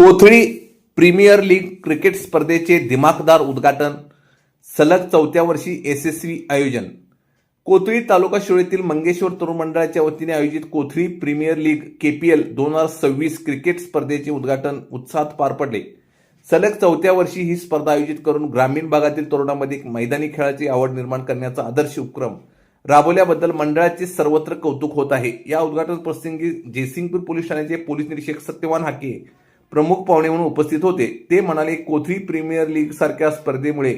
Kothali premier league cricket स्पर्धेचे दिमाखदार उद्घाटन सलग चौथ्या वर्षी यशस्वी आयोजन. कोथळी तालुका शिळेतील मंगेश्वर तरुण मंडळाच्या वतीने आयोजित Kothali premier league K P L दोन हजार सव्वीस क्रिकेट स्पर्धेचे उद्घाटन उत्साहात पार पडले. सलग चौथ्या वर्षी ही स्पर्धा आयोजित करून ग्रामीण भागातील तरुणांमध्ये एक मैदानी खेळाची आवड निर्माण करण्याचा आदर्श उपक्रम राबवल्याबद्दल मंडळाचे सर्वत्र कौतुक होत आहे. या उद्घाटन प्रसंगी जयसिंगपूर पोलीस ठाण्याचे पोलीस निरीक्षक सत्यवान हाके प्रमुख पाहुणे म्हणून उपस्थित होते. ते म्हणाले कोथळी प्रीमियर लीग सारख्या स्पर्धेमुळे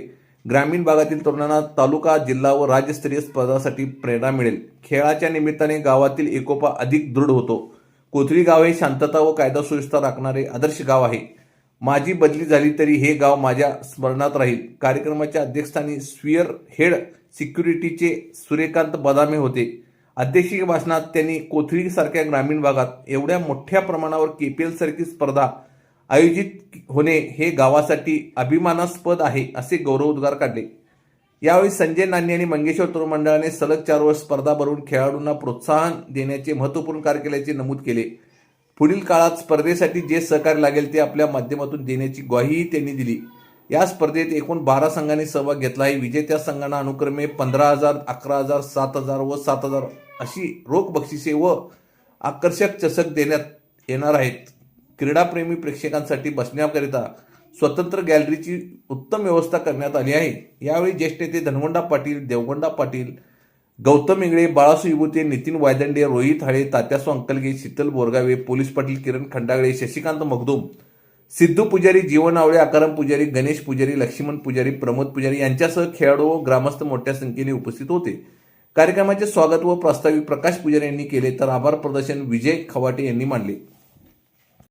ग्रामीण भागातील तरुणांना तालुका जिल्हा व राज्यस्तरीय स्पर्धासाठी प्रेरणा मिळेल. खेळाच्या निमित्ताने गावातील एकोपा अधिक दृढ होतो. कोथळी गाव हे शांतता व कायदा सुव्यवस्था राखणारे आदर्श गाव आहे. माझी बदली झाली तरी हे गाव माझ्या स्मरणात राहील. कार्यक्रमाच्या अध्यक्षस्थानी स्विअर हेड सिक्युरिटीचे सूर्यकांत बदामे होते. अध्यक्षीय भाषणात त्यांनी कोथळीसारख्या ग्रामीण भागात एवढ्या मोठ्या प्रमाणावर केपीएल सारखी स्पर्धा आयोजित होणे हे गावासाठी अभिमानास्पद आहे असे गौरवोद्गार काढले. यावेळी संजय नान्नी आणि मंगेश्वर तरुण मंडळाने सलग चार वर्ष स्पर्धा भरून खेळाडूंना प्रोत्साहन देण्याचे महत्त्वपूर्ण कार्य केल्याचे नमूद केले. पुढील काळात स्पर्धेसाठी जे सहकार्य लागेल ते आपल्या माध्यमातून देण्याची ग्वाहीही त्यांनी दिली. या स्पर्धेत एकूण बारा संघांनी सहभाग घेतला आहे. विजेत्या संघांना अनुक्रमे पंधरा हजार अकरा हजार सात हजार व सात हजार अशी रोख बक्षिसे व आकर्षक चषक देण्यात येणार आहेत. क्रीडाप्रेमी प्रेक्षकांसाठी बसण्याकरिता स्वतंत्र गॅलरीची उत्तम व्यवस्था करण्यात आली आहे. यावेळी ज्येष्ठ नेते धनवंडा पाटील देवगोंडा पाटील गौतम इंगळे बाळासू इबुते नितीन वायदंडे रोहित हाळे तात्यासो अंकलगे शीतल बोरगावे पोलीस पाटील किरण खंडागळे शशिकांत मखदूम सिद्धू पुजारी जीवन आवळे आकाराम पुजारी गणेश पुजारी लक्ष्मण पुजारी प्रमोद पुजारी यांच्यासह खेळाडू व ग्रामस्थ मोठ्या संख्येने उपस्थित होते. कार्यक्रमाचे स्वागत व प्रास्ताविक प्रकाश पुजारी यांनी केले तर आभार प्रदर्शन विजय खवाटे यांनी मांडले.